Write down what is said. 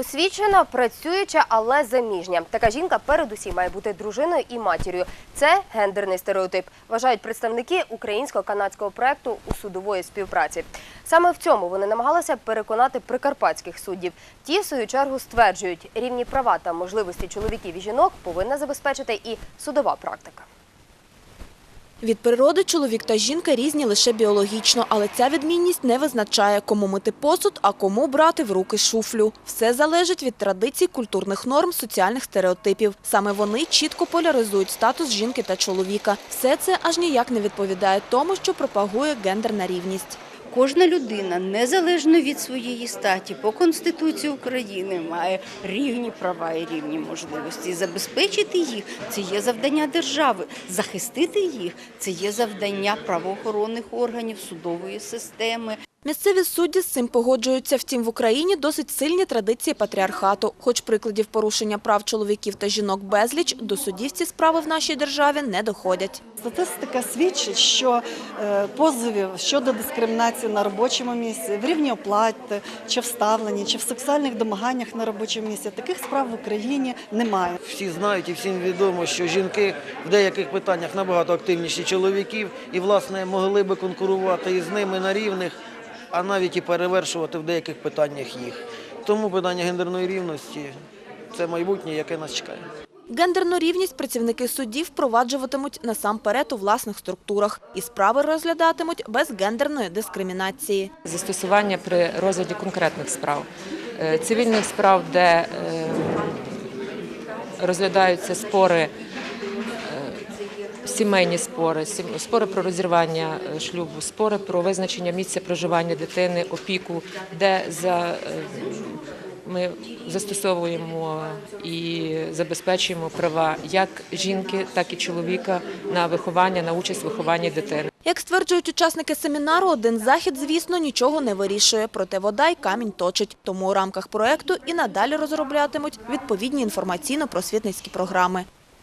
Освічена, працююча, але заміжня. Така жінка передусім має бути дружиною і матір'ю. Це гендерний стереотип, вважають представники українського канадського проекту у судової співпраці. Саме в цьому вони намагалися переконати прикарпатських суддів. Ті, в свою чергу, стверджують, рівні права та можливості чоловіків і жінок повинна забезпечити і судова практика. Від природи чоловік та жінка різні лише біологічно, але ця відмінність не визначає, кому мити посуд, а кому брати в руки шуфлю. Все залежить від традицій, культурних норм, соціальних стереотипів. Саме вони чітко поляризують статус жінки та чоловіка. Все це аж ніяк не відповідає тому, що пропагує гендерна рівність. Кожна людина, незалежно від своєї статі, по Конституції України має рівні права і рівні можливості. Забезпечити їх це є завдання держави. Захистити їх це є завдання правоохоронних органів, судової системи. Місцеві судді з цим погоджуються. Втім, в Україні досить сильні традиції патріархату. Хоч прикладів порушення прав чоловіків та жінок безліч, до судів ці справи в нашій державі не доходять. Статистика свідчить, що е, позовів щодо дискримінації на робочому місці, в рівні оплати, чи в ставленні, чи в сексуальних домаганнях на робочому місці, таких справ в Україні немає. Всі знають і всім відомо, що жінки в деяких питаннях набагато активніші чоловіків і, власне, могли би конкурувати із ними на рівних, а навіть і перевершувати в деяких питаннях їх. Тому питання гендерної рівності це майбутнє, яке нас чекає. Гендерну рівність працівники судів впроваджуватимуть насамперед у власних структурах і справи розглядатимуть без гендерної дискримінації. застосування при розгляді конкретних справ, Е, цивільних справ, де е, розглядаються спори, сімейні спори, спори про розірвання е, шлюбу, спори про визначення місця проживання дитини, опіку, де за е, ми застосовуємо і забезпечуємо права як жінки, так і чоловіка на виховання, на участь в вихованні дитини. Як стверджують учасники семінару, один захід, звісно, нічого не вирішує, проте вода й камінь точить. Тому у рамках проекту і надалі розроблятимуть відповідні інформаційно-просвітницькі програми.